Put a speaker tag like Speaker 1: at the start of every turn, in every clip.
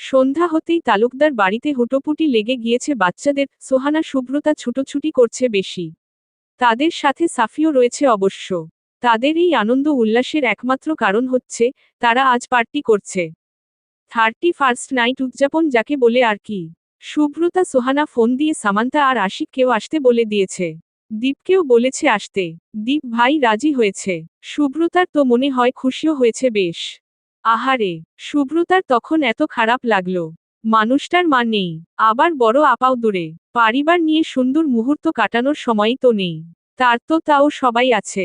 Speaker 1: সন্ধ্যা হতেই তালুকদার বাড়িতে হুটোপুটি লেগে গিয়েছে বাচ্চাদের, সোহানা শুভ্রতা ছুটোছুটি করছে বেশি। তাদের সাথে সাফিও রয়েছে অবশ্য। তাদের এই আনন্দ উল্লাসের একমাত্র কারণ হচ্ছে, তারা আজ পার্টি করছে। থার্টি ফার্স্ট নাইট উদযাপন যাকে বলে আর কি। শুভ্রতা সোহানা ফোন দিয়ে সামান্তা আর আশিককেও আসতে বলে দিয়েছে। দীপকেও বলেছে আসতে। দীপ, ভাই, রাজি হয়েছে। শুভ্রতার তো মনে হয় খুশিও হয়েছে বেশ। আহারে, শুভ্রতার তখন এত খারাপ লাগল। মানুষটার মা নেই, আবার বড় আপাও দূরে। পরিবার নিয়ে সুন্দর মুহূর্ত কাটানোর সময়ই তো নেই। তার তো তাও সবাই আছে।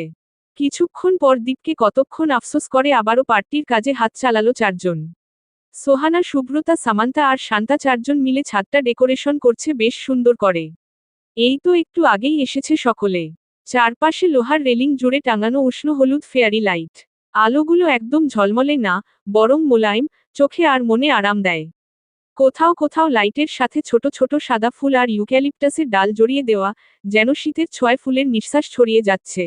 Speaker 1: কিছুক্ষণ পর দীপকে কতক্ষণ আফসোস করে আবারও পার্টির কাজে হাত চালালো চারজন। সোহানা, শুভ্রতা, সামান্তা আর শান্তা চারজন মিলে ছাদটা ডেকোরেশন করছে বেশ সুন্দর করে। এই তো একটু আগেই এসেছে সকলে। চারপাশে লোহার রেলিং জুড়ে টাঙানো উষ্ণ হলুদ ফেয়ারি লাইট। আলোগুলো একদম ঝলমলে না, বরং মোলায়েম, চোখে আর মনে আরাম দেয়। কোথাও কোথাও লাইটের সাথে ছোট ছোট সাদা ফুল আর ইউক্যালিপটাসের ডাল জড়িয়ে দেওয়া, যেন শীতের ছয় ফুলের নিঃশ্বাস ছড়িয়ে যাচ্ছে।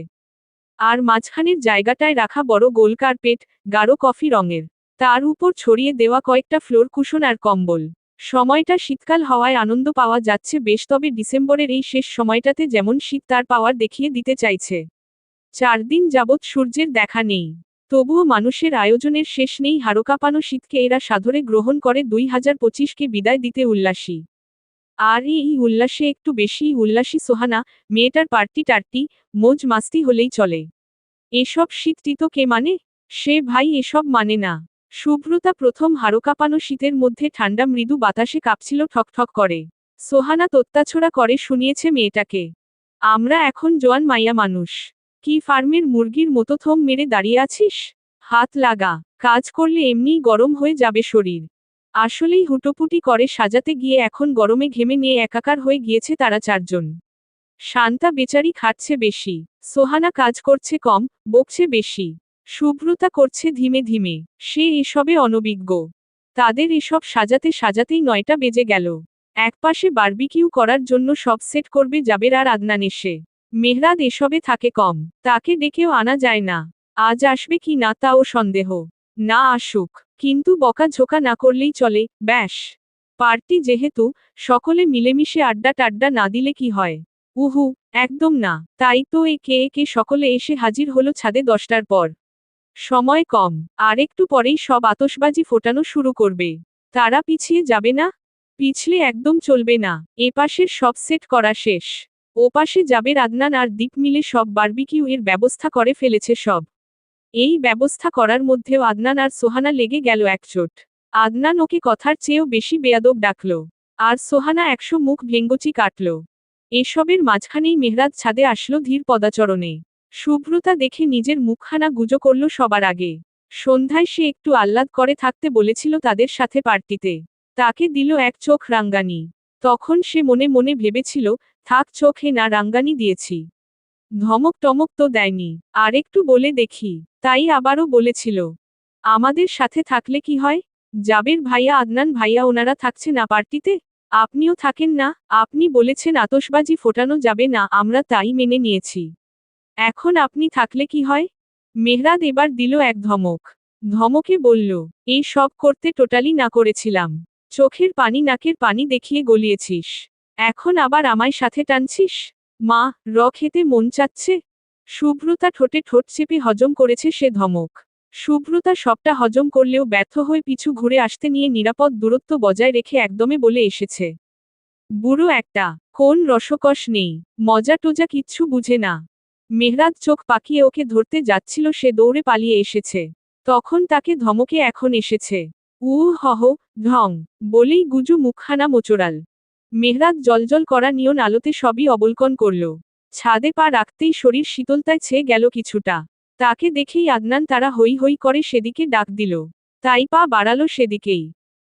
Speaker 1: আর মাঝখানের জায়গাটায় রাখা বড় গোল কার্পেট, গাঢ় কফি রঙের। তার উপর ছড়িয়ে দেওয়া কয়েকটা ফ্লোর কুশন আর কম্বল। সময়টা শীতকাল হওয়ায় আনন্দ পাওয়া যাচ্ছে বেশ, তবে ডিসেম্বরের এই শেষ সময়টাতে যেমন শীত তার পাওয়ার দেখিয়ে দিতে চাইছে। চার দিন যাবৎ সূর্যের দেখা নেই। তবুও মানুষের আয়োজনের শেষ নেই হারকাপানো শীতকে এরা সাধরে গ্রহণ করে দুই হাজার পঁচিশকে বিদায় দিতে উল্লাসী। আর এই উল্লাসে একটু বেশি উল্লাসী সোহানা, মেয়েটার পার্টি টার্টি, মোজ মাস্তি হলেই চলে। এসব শীতটি তো কে মানে? সে ভাই এসব মানে না। শুভ্রতা প্রথম হারকাপানো শীতের মধ্যে ঠান্ডা মৃদু বাতাসে কাঁপছিল ঠকঠক করে। সোহানা তত্তাছোড়া করে শুনিয়েছে মেয়েটাকে। আমরা এখন জোয়ান মাইয়া মানুষ। কি ফার্মের মুরগির মতো থম মেরে দাঁড়িয়ে আছিস? হাত লাগা, কাজ করলে এমনিই গরম হয়ে যাবে শরীর। আসলেই হুটোপুটি করে সাজাতে গিয়ে এখন গরমে ঘেমে নিয়ে একাকার হয়ে গিয়েছে তারা চারজন। শান্তা বেচারি খাচ্ছে বেশি, সোহানা কাজ করছে কম, বকছে বেশি, শুভ্রতা করছে ধীমে ধীমে, সে এসবে অনভিজ্ঞ। তাদের এসব সাজাতে সাজাতেই নয়টা বেজে গেল। একপাশে বারবিকিউ করার জন্য সব সেট করবে জাবের আর আদনান এসে। মেহরাদ এসবে থাকে কম, তাকে ডেকেও আনা যায় না। আজ আসবে কি না তাও সন্দেহ। না আসুক, কিন্তু বকা ঝোকা না করলেই চলে, ব্যাস। পার্টি যেহেতু, সকলে মিলেমিশে আড্ডা টাড্ডা না দিলে কি হয়? উহু, একদম না, তাই তো একে একে সকলে এসে হাজির হলো ছাদে দশটার পর। সময় কম আর একটু পরেই সব আতসবাজি ফোটানো শুরু করবে। তারা পিছিয়ে যাবে না? পিছলে একদম চলবে না এপাশের সব সেট করা শেষ। ওপাশে যাবে আদনান আর দ্বীপ মিলে সব বারবিকিউ এর ব্যবস্থা করে ফেলেছে সব। এই ব্যবস্থা করার মধ্যেও আদনান আর সোহানা লেগে গেল একচোট। আদনান ওকে কথার চেয়েও বেশি বেয়াদব ডাকল। আর সোহানা একশো মুখ ভেঙ্গচি কাটল। এসবের মাঝখানেই মেহরাজ ছাদে আসলো ধীর পদাচরণে। শুভ্রতা দেখে নিজের মুখখানা গুজো করল সবার আগে। সন্ধ্যায় সে একটু আহ্লাদ করে থাকতে বলেছিল তাদের সাথে পার্টিতে। তাকে দিল এক চোখ রাঙ্গানি। তখন সে মনে মনে ভেবেছিল থাক চোখে না রাঙ্গানি দিয়েছি। ধমক টমক তো দেয়নি। আর একটু বলে দেখি। তাই আবারও বলেছিল। আমাদের সাথে থাকলে কি হয়? জাবের ভাইয়া, আদনান ভাইয়া ওনারা থাকছে না পার্টিতে? আপনিও থাকেন না? আপনি বলেছেন আতসবাজি ফোটানো যাবে না, আমরা তাই মেনে নিয়েছি। এখন আপনি থাকলে কি হয়? মেহরাদ এবার দিল এক ধমক। ধমকে বলল, এই সব করতে টোটালি না করেছিলাম। চোখের পানি, নাকের পানি দেখিয়ে গলিয়েছিস। এখন আবার আমায় সাথে টানছিস? মা র খেতে মন চাচ্ছে। শুভ্রতা ঠোঁটে ঠোঁট চেপে হজম করেছে সে ধমক। শুভ্রতা সবটা হজম করলেও ব্যর্থ হয়ে পিছু ঘুরে আসতে নিয়ে নিরাপদ দূরত্ব বজায় রেখে একদমে বলে এসেছে। বুড়ো একটা, কোন রসকস নেই, মজা টোজা কিচ্ছু বুঝে না। মেহরাজ চোখ পাকিয়ে ওকে ধরতে যাচ্ছিল, সে দৌড়ে পালিয়ে এসেছে। তখন তাকে ধমকে এখন এসেছে। উ হহ ঢং, বলেই গুজু মুখখানা মোচড়াল। মেহরাজ জলজল করা নিয়ন আলোতে সবই অবলকন করল। ছাদে পা রাখতেই শরীর শীতলতায় ছেয়ে গেল কিছুটা। তাকে দেখেই আদনান তারা হই হই করে সেদিকে ডাক দিল। তাই পা বাড়ালো সেদিকেই।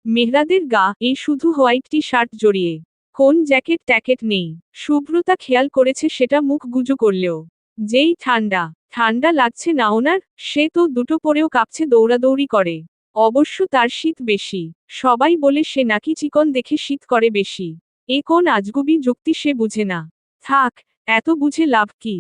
Speaker 1: মেহরাদের গা, এই শুধু হোয়াইট টি শার্ট জড়িয়ে। কোন জ্যাকেট ট্যাকেট নেই। শুভ্রতা খেয়াল করেছে সেটা মুখ গুজু করলেও। যেই ঠান্ডা ঠান্ডা লাগছে না ওনার, সে তো দুটো পরেও কাঁপছে দৌড়াদৌড়ি করে। অবশ্য তার শীত বেশি। সবাই বলে সে নাকি চিকন দেখে শীত করে বেশি। এ কোন আজগুবি যুক্তি সে বুঝে না। থাক, এত বুঝে লাভ কি?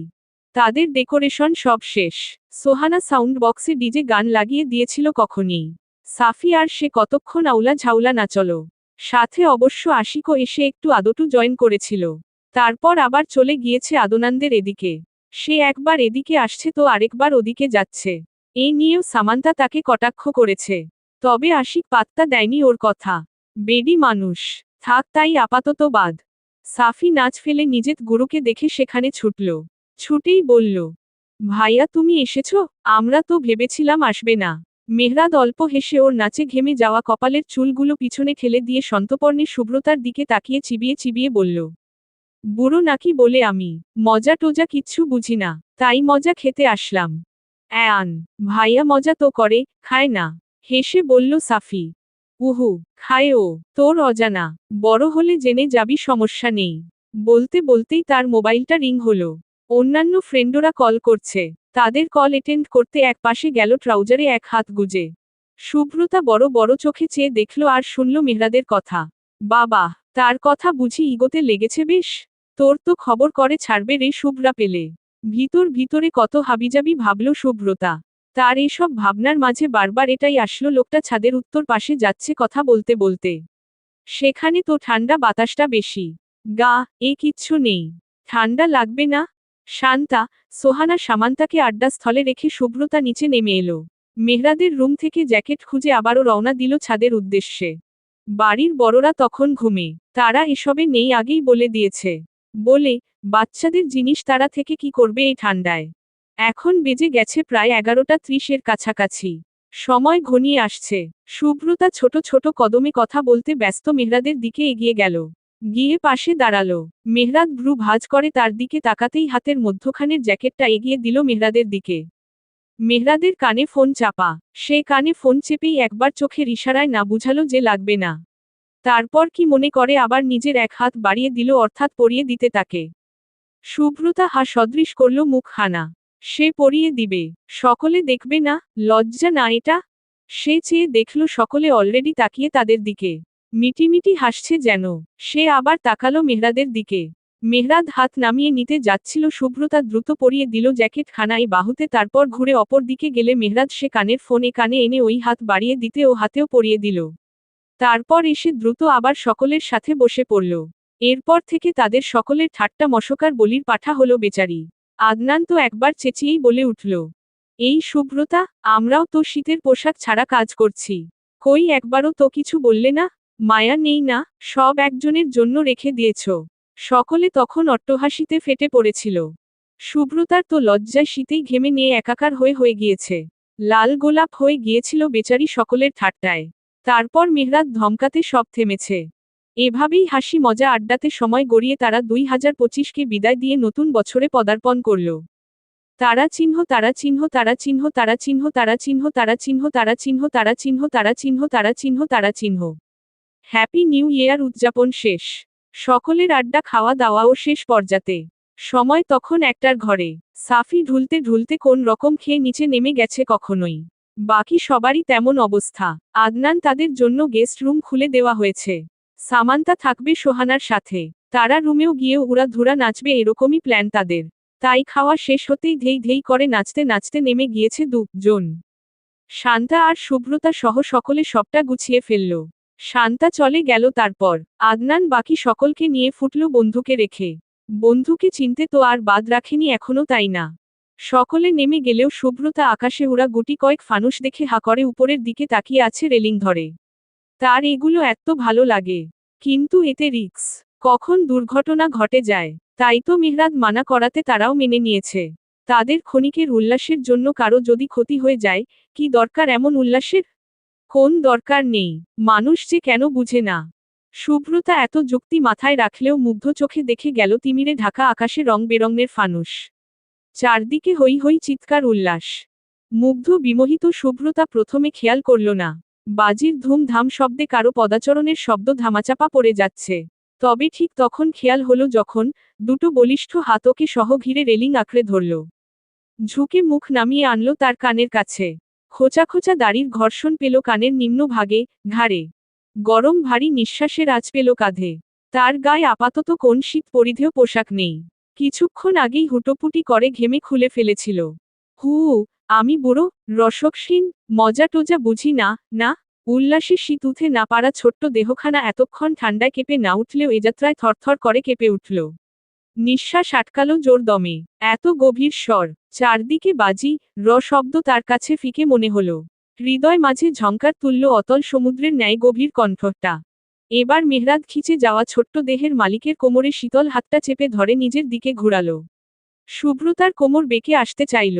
Speaker 1: তাদের ডেকোরেশন সব শেষ। সোহানা সাউন্ড বক্সে ডিজে গান লাগিয়ে দিয়েছিল কখনই। সাফি আর সে কতক্ষণ আউলা ঝাউলা না চলো সাথে অবশ্য আশিকও এসে একটু আদটু জয়েন করেছিল। তারপর আবার চলে গিয়েছে আদনান্দের এদিকে। সে একবার এদিকে আসছে তো আরেকবার ওদিকে যাচ্ছে। এ নিয়েও সামান্তা তাকে কটাক্ষ করেছে। তবে আশিক পাত্তা দেয়নি ওর কথা। বেডি মানুষ। থাক, তাই আপাতত বাদ। সাফি নাচ ফেলে নিজের গুরুকে দেখে সেখানে ছুটল। ছুটেই বলল, ভাইয়া, তুমি এসেছ? আমরা তো ভেবেছিলাম আসবে না। মেহরাদ অল্প হেসে ওর নাচে ঘেমে যাওয়া কপালের চুলগুলো পিছনে ঠেলে দিয়ে সন্তপর্ণে শুভ্রতার দিকে তাকিয়ে চিবিয়ে চিবিয়ে বলল, বুড়ো নাকি বলে আমি? মজা টোজা কিচ্ছু বুঝি না, তাই মজা খেতে আসলাম। অ্যান, ভাইয়া মজা তো করে, খায় না। হেসে বলল সাফি উহু খায় ও তোর অজানা, বড় হলে জেনে যাবি সমস্যা নেই। বলতে বলতেই তার মোবাইলটা রিং হলো। অন্যান্য ফ্রেন্ডরা কল করছে। তাদের কল অ্যাটেন্ড করতে এক পাশে গেল ট্রাউজারে এক হাত গুজে। শুভ্রতা বড় বড় চোখে চেয়ে দেখল আর শুনল মেহরাদের কথা। বাবা, তার কথা বুঝি ইগোতে লেগেছে বেশ? তোর তো খবর করে ছাড়বে রে শুভ্রা পেলে। ভিতর ভিতরে কত হাবিজাবি ভাবল শুভ্রতা তার এসব ভাবনার মাঝে বারবার এটাই আসলো, লোকটা ছাদের উত্তর পাশে যাচ্ছে কথা বলতে বলতে। সেখানে তো ঠান্ডা বাতাসটা বেশি। গা, এ কিচ্ছু নেই। ঠান্ডা লাগবে না? শান্তা, সোহানা সামান্তাকে আড্ডাস্থলে রেখে শুভ্রতা নিচে নেমে এলো। মেহরাদের রুম থেকে জ্যাকেট খুঁজে আবারও রওনা দিল ছাদের উদ্দেশ্যে। বাড়ির বড়রা তখন ঘুমে। তারা এসবে নেই আগেই বলে দিয়েছে। বলে, বাচ্চাদের জিনিস তারা থেকে কি করবে এই ঠান্ডায়? এখন বেজে গেছে প্রায় এগারোটা ত্রিশের কাছাকাছি। সময় ঘনিয়ে আসছে। শুভ্রতা ছোট ছোট কদমে কথা বলতে ব্যস্ত মেহরাদের দিকে এগিয়ে গেল। গিয়ে পাশে দাঁড়াল। মেহরাদ ভ্রু ভাজ করে তার দিকে তাকাতেই হাতের মধ্যখানের জ্যাকেটটা এগিয়ে দিল মেহরাদের দিকে। মেহরাদের কানে ফোন চাপা। সে কানে ফোন চেপেই একবার চোখের ইশারায় না বুঝালো যে লাগবে না। তারপর কি মনে করে আবার নিজের এক হাত বাড়িয়ে দিল অর্থাৎ পরিয়ে দিতে তাকে। শুভ্রতা হা সদৃশ করল মুখ হানা সে পরিয়ে দিবে। সকলে দেখবে না, লজ্জা না এটা? সে চেয়ে দেখল সকলে অলরেডি তাকিয়ে তাদের দিকে। মিটিমিটি হাসছে যেন। সে আবার তাকালো মেহরাদের দিকে। মেহরাদ হাত নামিয়ে নিতে যাচ্ছিল শুভ্রতা দ্রুত পরিয়ে দিল জ্যাকেট খানায় বাহুতে, তারপর ঘুরে অপর দিকে গেলে মেহরাদ সে কানের ফোনে কানে এনে ওই হাত বাড়িয়ে দিতে ও হাতেও পরিয়ে দিল। তারপর এসে দ্রুত আবার সকলের সাথে বসে পড়ল। এরপর থেকে তাদের সকলের ঠাট্টা মশকার বলির পাঠা হলো বেচারি। আদনান তো একবার চেঁচিয়েই বলে উঠল, এই শুভ্রতা, আমরাও তো শীতের পোশাক ছাড়া কাজ করছি। কই একবারও তো কিছু বললে না? মায়া নেই না, সব একজনের জন্য রেখে দিয়েছ। সকলে তখন অট্টহাসিতে ফেটে পড়েছিল। শুভ্রতার তো লজ্জায় শীতেই ঘেমে নিয়ে একাকার হয়ে হয়ে গিয়েছে। লাল গোলাপ হয়ে গিয়েছিল বেচারি সকলের ঠাট্টায়। তারপর মেহরাত ধমকাতে সব থেমেছে। এভাবেই হাসি মজা আড্ডাতে সময় গড়িয়ে তারা দুই হাজার পঁচিশকে বিদায় দিয়ে নতুন বছরে পদার্পণ করল তারা চিহ্ন তারা চিহ্ন তারা চিহ্ন তারা চিহ্ন তারা চিহ্ন তারা চিহ্ন তারা চিহ্ন তারা চিহ্ন তারা চিহ্ন তারা চিহ্ন তারা চিহ্ন হ্যাপি নিউ ইয়ার উদযাপন শেষ সকলের আড্ডা খাওয়া দাওয়াও শেষ পর্যাতে সময় তখন একটার ঘরে সাফি ঢুলতে ঢুলতে কোন রকম খেয়ে নিচে নেমে গেছে কখনোই বাকি সবারই তেমন অবস্থা আদনান তাদের জন্য গেস্ট রুম খুলে দেওয়া হয়েছে সামান্তা থাকবে সোহানার সাথে। তারা রুমেও গিয়েও উড়া ধুরা নাচবে এরকমই প্ল্যান তাদের। তাই খাওয়া শেষ হতেই ধেই ধেই করে নাচতে নাচতে নেমে গিয়েছে দু জন শান্তা আর শুভ্রতা সহ সকলে সবটা গুছিয়ে ফেলল। শান্তা চলে গেল তারপর। আদনান বাকি সকলকে নিয়ে ফুটল বন্ধুকে রেখে। বন্ধুকে চিনতে তো আর বাদ রাখেনি এখনও তাই না। সকলে নেমে গেলেও শুভ্রতা আকাশে উড়া গুটি কয়েক ফানুস দেখে হা করে উপরের দিকে তাকিয়ে আছে রেলিং ধরে। তার এগুলো এত ভালো লাগে। কিন্তু এতে রিক্স। কখন দুর্ঘটনা ঘটে যায়, তাই তো মেহরাদ মানা করাতে তারাও মেনে নিয়েছে। তাদের ক্ষণিকের উল্লাসের জন্য কারও যদি ক্ষতি হয়ে যায়, কি দরকার এমন উল্লাসের? কোন দরকার নেই। মানুষ যে কেন বুঝে না। শুভ্রতা এত যুক্তি মাথায় রাখলেও মুগ্ধ চোখে দেখে গেল তিমিরে ঢাকা আকাশে রং বেরঙের ফানুস চারদিকে হই হই চিৎকার উল্লাস। মুগ্ধ বিমোহিত শুভ্রতা প্রথমে খেয়াল করল না। বাজির ধুমধাম শব্দে কারও পদাচরণের শব্দ ধামাচাপা পড়ে যাচ্ছে। তবে ঠিক তখন খেয়াল হলো যখন দুটো বলিষ্ঠ হাতকে সহ ঘিরে রেলিং আঁকড়ে ধরল। ঝুঁকে মুখ নামিয়ে আনলো তার কানের কাছে। খোঁচা খোঁচা দাড়ির ঘর্ষণ পেল কানের নিম্ন ভাগে, ঘাড়ে। গরম ভারী নিঃশ্বাসের আজ পেল কাঁধে। তার গায়ে আপাতত কোন শীত পরিধেয় পোশাক নেই। কিছুক্ষণ আগেই হুটোপুটি করে ঘেমে খুলে ফেলেছিল। হু আমি বুড়ো, রসকসীন, মজা টোজা বুঝি না না, উল্লাসে শীত উঠে না পারা ছোট্ট দেহখানা এতক্ষণ ঠান্ডায় কেঁপে না উঠলেও এ যাত্রায় থরথর করে কেঁপে উঠল। নিঃশ্বাস আটকালো জোর দমে। এত গভীর স্বর, চারদিকে বাজি, র শব্দ তার কাছে ফিকে মনে হল। হৃদয় মাঝে ঝঙ্কার তুলল অতল সমুদ্রের ন্যায় গভীর কণ্ঠটা। এবার মেহরাদ খিচে যাওয়া ছোট্ট দেহের মালিকের কোমরে শীতল হাতটা চেপে ধরে নিজের দিকে ঘুরালো। শুভ্রতার কোমর বেঁকে আসতে চাইল।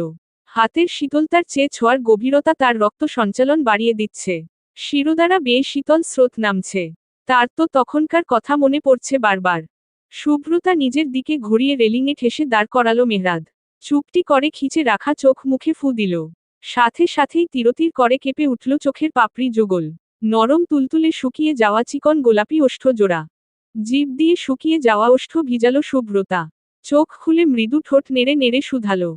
Speaker 1: হাতের শীতলতার চেয়ে ছোঁয়ার গভীরতা তার রক্ত সঞ্চালন বাড়িয়ে দিচ্ছে। শিরোদারা বেয়ে শীতল স্রোত নামছে। তার তো তখনকার কথা মনে পড়ছে বারবার। শুভ্রতা নিজের দিকে ঘুরিয়ে রেলিংয়ে ঠেসে দাঁড় করালো মেহরাদ। চুপটি করে খিচে রাখা চোখ মুখে ফু দিল। সাথে সাথেই তিরতির করে কেঁপে উঠল চোখের পাপড়ি যুগল। নরম তুলতুলে শুকিয়ে যাওয়া চিকন গোলাপি ওষ্ঠ জোড়া জীব দিয়ে শুকিয়ে যাওয়া ওষ্ঠ ভিজালো শুভ্রতা। চোখ খুলে মৃদু ঠোঁট নেড়ে নেড়ে শুধালো।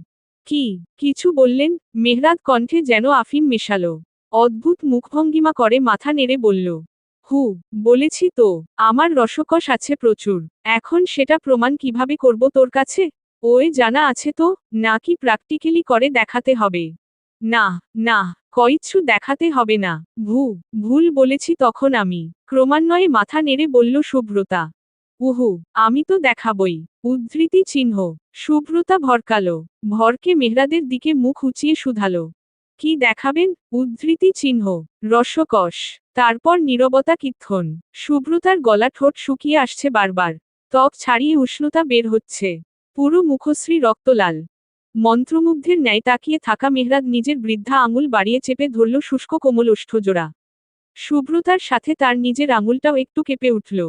Speaker 1: কি? কিছু বললেন? মেহরাদ কণ্ঠে যেন আফিম মেশালো। অদ্ভুত মুখভঙ্গিমা করে মাথা নেড়ে বলল, হু, বলেছি তো, আমার রসকস আছে প্রচুর। এখন সেটা প্রমাণ কীভাবে করব তোর কাছে? ওই জানা আছে তো, নাকি প্র্যাকটিক্যালি করে দেখাতে হবে? না না, কইচ্ছু দেখাতে হবে না। ভু, ভুল বলেছি তখন আমি। ক্রমান্বয়ে মাথা নেড়ে বলল শুভ্রতা উহু, আমি তো দেখাবই। উদ্ধৃতি চিহ্ন শুভ্রতা ভরকালো। ভরকে মেহরাদের দিকে মুখ উঁচিয়ে শুধালো। কি দেখাবেন? উদ্ধৃতি চিহ্ন, রসকস। তারপর নীরবতা কিক্ষণ শুভ্রতার গলা ঠোঁট শুকিয়ে আসছে বারবার। ত্বক ছাড়িয়ে উষ্ণতা বের হচ্ছে। পুরো মুখশ্রী রক্তলাল। মন্ত্রমুগ্ধের ন্যায় তাকিয়ে থাকা মেহরাদ নিজের বৃদ্ধা আঙুল বাড়িয়ে চেপে ধরল শুষ্ক কোমল ওষ্ঠজোড়া। শুভ্রতার সাথে তার নিজের আঙুলটাও একটু কেঁপে উঠল।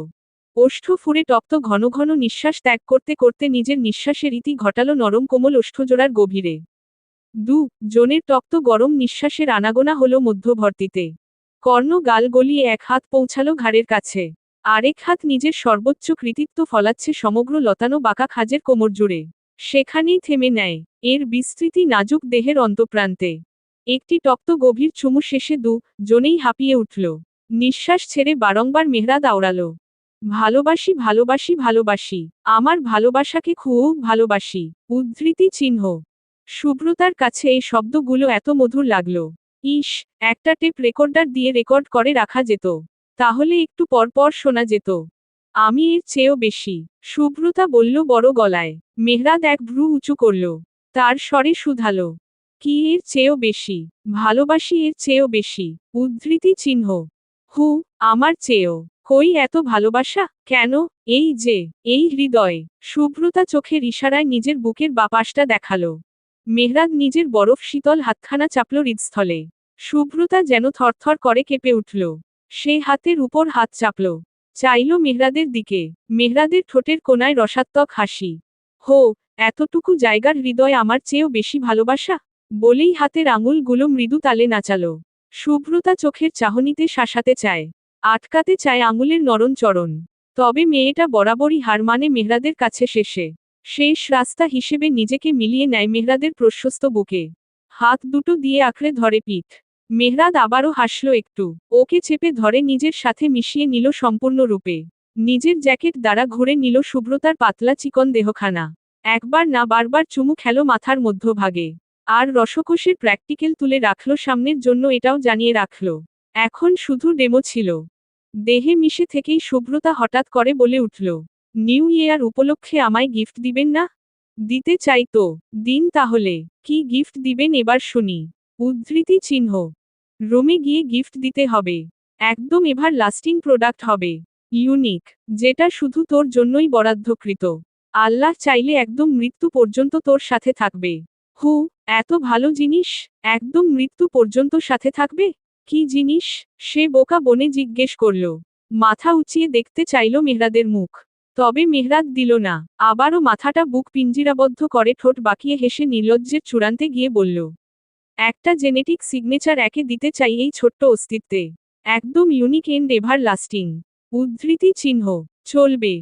Speaker 1: ওষ্ঠ ফুরে টপ্ত ঘন ঘন নিঃশ্বাস ত্যাগ করতে করতে নিজের নিঃশ্বাসের ইতি ঘটালো নরম কোমল ওষ্ঠজোড়ার গভীরে। দু, জনের টপ্ত গরম নিঃশ্বাসের আনাগোনা হলো মধ্যভর্তিতে কর্ণ গাল গলিয়ে এক হাত পৌঁছালো ঘাড়ের কাছে। আরেক হাত নিজের সর্বোচ্চ কৃতিত্ব ফলাচ্ছে সমগ্র লতানো বাঁকা খাজের কোমর জুড়ে। সেখানেই থেমে নেয়। এর বিস্তৃতি নাজুক দেহের অন্তপ্রান্তে। একটি টপ্ত গভীর চুমু শেষে দু, জনেই হাঁপিয়ে উঠল। নিঃশ্বাস ছেড়ে বারংবার মেহরাদ আওড়ালো। ভালোবাসি ভালোবাসি ভালোবাসি। আমার ভালোবাসাকে খুব ভালোবাসি। উদ্ধৃতি চিহ্ন। শুভ্রতার কাছে এই শব্দগুলো এত মধুর লাগল। ইস, একটা টেপ রেকর্ডার দিয়ে রেকর্ড করে রাখা যেত। তাহলে একটু পরপর শোনা যেত। আমি এর চেয়েও বেশি। শুভ্রতা বলল বড় গলায়। মেহরাদ এক ভ্রু উঁচু করল। তার স্বরে শুধালো। কি এর চেয়েও বেশি? ভালোবাসি এর চেয়েও বেশি। উদ্ধৃতি চিহ্ন। হু, আমার চেয়েও। কই এত ভালোবাসা? কেন? এই যে, এই হৃদয়। শুভ্রতা চোখের ইশারায় নিজের বুকের বাপাসটা দেখাল। মেহরাদ নিজের বরফ শীতল হাতখানা চাপল হৃদস্থলে। শুভ্রতা যেন থরথর করে কেঁপে উঠল। সে হাতের উপর হাত চাপল। চাইল মেহরাদের দিকে। মেহরাদের ঠোঁটের কোনায় রসাত্মক হাসি। হো, এতটুকু জায়গার হৃদয় আমার চেয়েও বেশি ভালোবাসা? বলেই হাতের আঙুলগুলো মৃদু তালে নাচালো। শুভ্রতা চোখের চাহনিতে শাসাতে চায়। আটকাতে চায় আঙুলের নরম চরণ। তবে মেয়েটা বরাবরই হার মানে মেহরাদের কাছে শেষে। শেষ রাস্তা হিসেবে নিজেকে মিলিয়ে নেয় মেহরাদের প্রশস্ত বুকে। হাত দুটো দিয়ে আঁকড়ে ধরে পিঠ। মেহরাদ আবারও হাসল একটু। ওকে চেপে ধরে নিজের সাথে মিশিয়ে নিল সম্পূর্ণরূপে। নিজের জ্যাকেট দ্বারা ঘুরে নিল শুভ্রতার পাতলা চিকন দেহখানা। একবার না বারবার চুমু খেলো মাথার মধ্যভাগে। আর রসকোষের প্র্যাকটিক্যাল তুলে রাখল সামনের জন্য এটাও জানিয়ে রাখল। এখন শুধু ডেমো ছিল। দেহে মিশে থেকেই শুভ্রতা হঠাৎ করে বলে উঠল, নিউ ইয়ার উপলক্ষে আমায় গিফট দিবেন না? দিতে চাই তো, দিন তাহলে, কি গিফট দিবেন এবার শুনি। উদ্ধৃতি চিহ্ন, রোমে গিয়ে গিফট দিতে হবে, একদম এবার লাস্টিং প্রোডাক্ট হবে, ইউনিক, যেটা শুধু তোর জন্যই বরাদ্ধকৃত আল্লাহ চাইলে একদম মৃত্যু পর্যন্ত তোর সাথে থাকবে। হু, এত ভালো জিনিস, একদম মৃত্যু পর্যন্ত সাথে থাকবে? কি জিনিস? সে বোকা বনে জিজ্ঞেস করল। মাথা উঁচিয়ে দেখতে চাইল মেহরাদের মুখ। তবে মেহরাদ দিল না। আবারও মাথাটা বুক পিঞ্জিরাবদ্ধ করে ঠোঁট বাকিয়ে হেসে নির্লজ্জের চূড়ান্তে গিয়ে বলল, একটা জেনেটিক সিগনেচার একে দিতে চাই এই ছোট্ট অস্তিত্বে। একদম ইউনিক এন্ড এভার লাস্টিং উদ্ধৃতি চিহ্ন। চলবে।